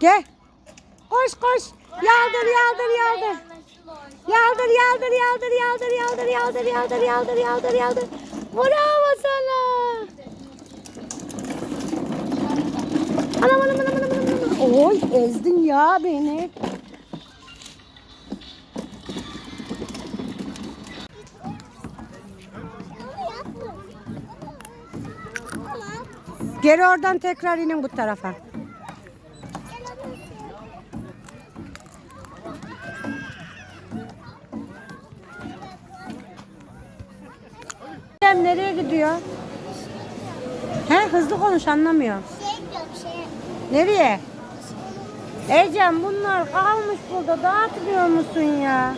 Gel. Koş koş. Yaldır yaldır yaldır. Yaldır yaldır yaldır yaldır yaldır yaldır yaldır yaldır yaldır yaldır. Bravo sana. Anam anam anam anam anam. Oy ezdin ya beni. Geri oradan tekrar inin bu tarafa. Ecem nereye gidiyor? He hızlı konuş anlamıyor. Şey diyorum şey. Nereye? Ecem bunlar kalmış burada dağıtmıyor musun ya?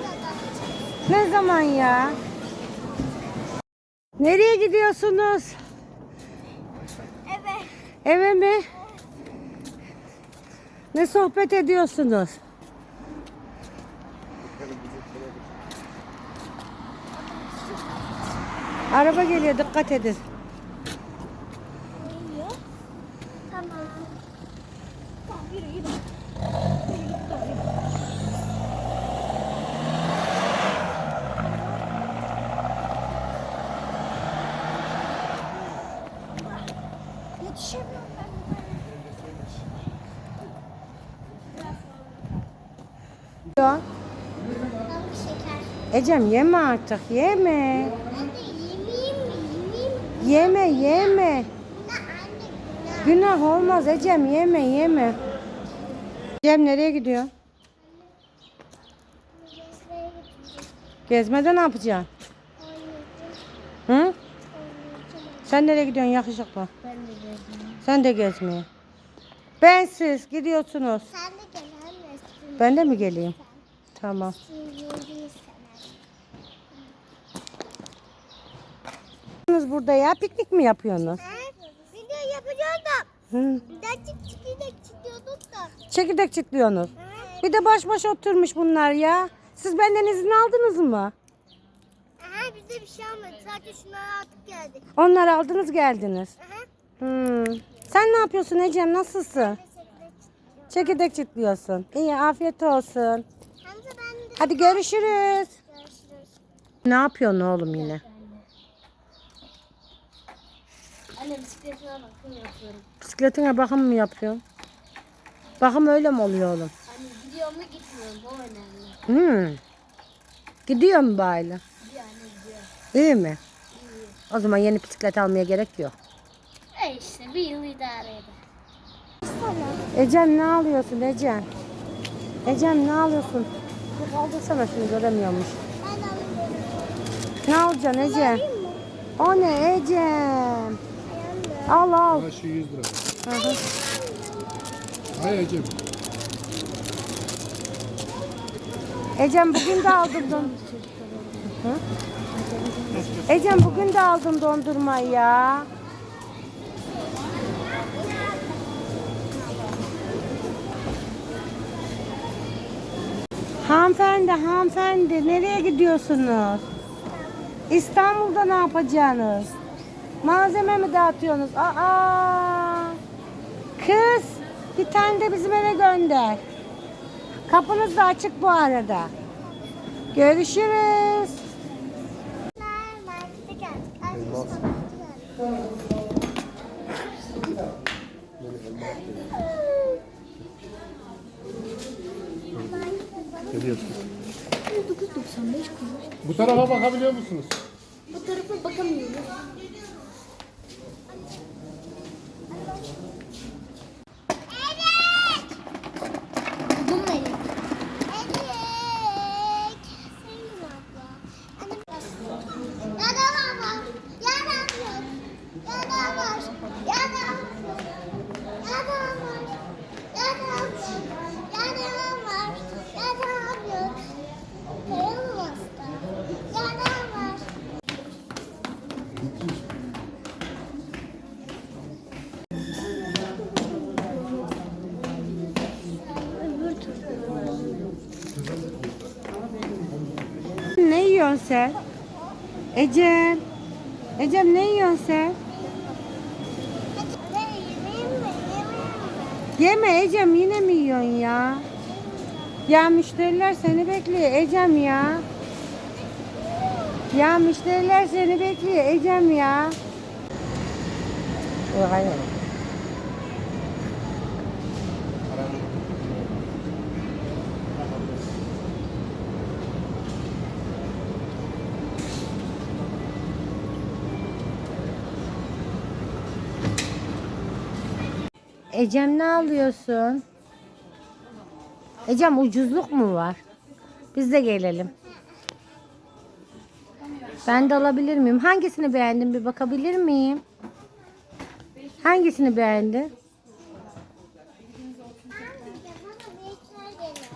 Ne zaman ya? Nereye gidiyorsunuz? Evet. Eve mi? Ne sohbet ediyorsunuz? Araba geliyor dikkat edin. Geliyor. Tamam. Tamam yürü yürü. Yetişemiyorum ben. Ya. Ecem yeme artık yeme. Yeme yeme. Günah olmaz Ecem yeme yeme. Ecem nereye gidiyor? Gezmede ne yapacaksın? Hı? Sen nereye gidiyorsun yakışıklı? Ben de gezmeye. Sen de gezmeye. Bensiz gidiyorsunuz. Sen de gel anne. Ben de mi geleyim? Tamam. Siz burada ya piknik mi yapıyorsunuz? Video yapacağız da. Hı. Derçik çikiyle çıkıyorduk da. Çekirdek çitliyorsunuz. Bir de baş başa oturmuş bunlar ya. Siz benden izin aldınız mı? Aha bizde bir şey almadı. Sadece şunları atıp geldik. Onları aldınız geldiniz. Aha. Hmm. Sen ne yapıyorsun Ecem? Nasılsın? Çekirdek çitliyorsun. İyi afiyet olsun. Hamza ben de. Hadi görüşürüz. Görüşürüz. Ne yapıyorsun oğlum yine? Anne bisikletine bakım yapıyorum. Bisikletine bakım mı yapıyorsun? Bakım öyle mi oluyor oğlum? Anne gidiyor mu gitmiyor mu? O önemli. Hmm. Gidiyor mu bayla? Gidiyor anne gidiyor. İyi mi? O zaman yeni bisiklet almaya gerek yok. E işte bir yıl idare eder. Ecem ne alıyorsun Ecem? Ecem ne alıyorsun? Bir kaldırsana şunu göremiyormuş. Ben alıyorum. Ne alacaksın Ecem? O ne Ecem? Al al. Ha şu 100 lira. Hı hı. Hay Ecem. Ecem bugün de aldım don. Hı? Ecem bugün de aldım dondurmayı ya. Hanımefendi, hanımefendi nereye gidiyorsunuz? İstanbul'da ne yapacaksınız? Malzeme mi dağıtıyorsunuz? Aa! Kız, bir tane de bizim eve gönder. Kapınız da açık bu arada. Görüşürüz. Markete geldik. Arkadaşlar markete geldik. Ne diyorsun? 9.95 kuruş. Bu tarafa bakabiliyor musunuz? Bu tarafa bakamıyoruz. Yiyorsun sen? Ecem. Ecem ne yiyorsun sen? Yeme Ecem yine mi yiyorsun ya? Ya müşteriler seni bekliyor Ecem ya. Ya müşteriler seni bekliyor Ecem ya. Hayır. Ecem ne alıyorsun? Ecem ucuzluk mu var? Biz de gelelim. Ben de alabilir miyim? Hangisini beğendin bir bakabilir miyim? Hangisini beğendin?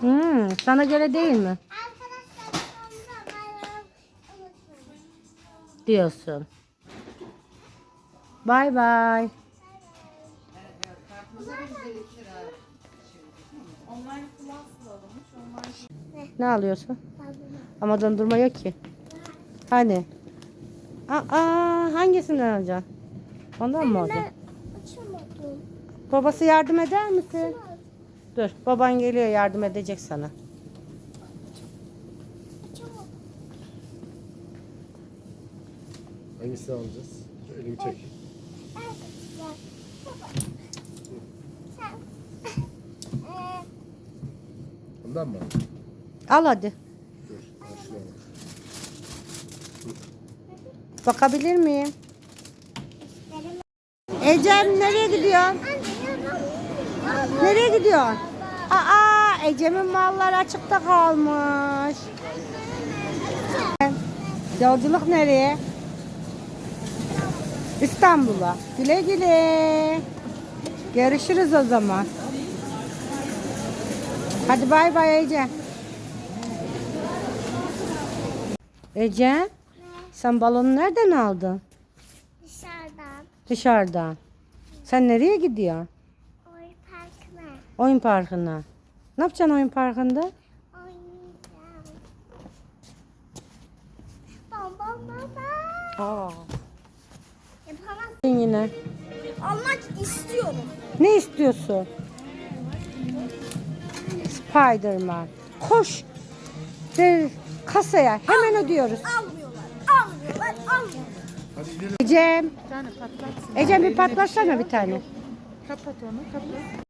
Hmm, sana göre değil mi? Arkadaşlar sonunda bayram Bay bay. Ne alıyorsun? Ama dondurma yok ki. Hani? Aa, hangisinden alacaksın? Ondan mı alacaksın? Ben açamadım. Babası yardım eder misin? Dur, baban geliyor yardım edecek sana. Açamadım. Hangisini alacağız? Elimi çek. Ondan mı? Al hadi. Dur. Bakabilir miyim? Ecem nereye gidiyorsun? Nereye gidiyorsun? Aa, Ecem'in malları açıkta kalmış. Yolculuk nereye? İstanbul'a. Güle güle. Görüşürüz o zaman. Hadi bay bay Ece. Ece, sen balonu nereden aldın? Dışarıdan. Dışarıdan. Sen nereye gidiyorsun? Oy parkına. Oyun parkına. Ne yapacaksın oyun parkında? Oynayacağım. Bam bam bam. Aa. Yapamaz. Yine. Almak istiyorum. Ne istiyorsun? Spiderman. Koş. De, kasaya hemen ödüyoruz. Almıyorlar. Almıyorlar. Almıyorlar. Hadi gidelim. Ecem. Ecem bir patlatsana bir tane. Kapat onu, kapat.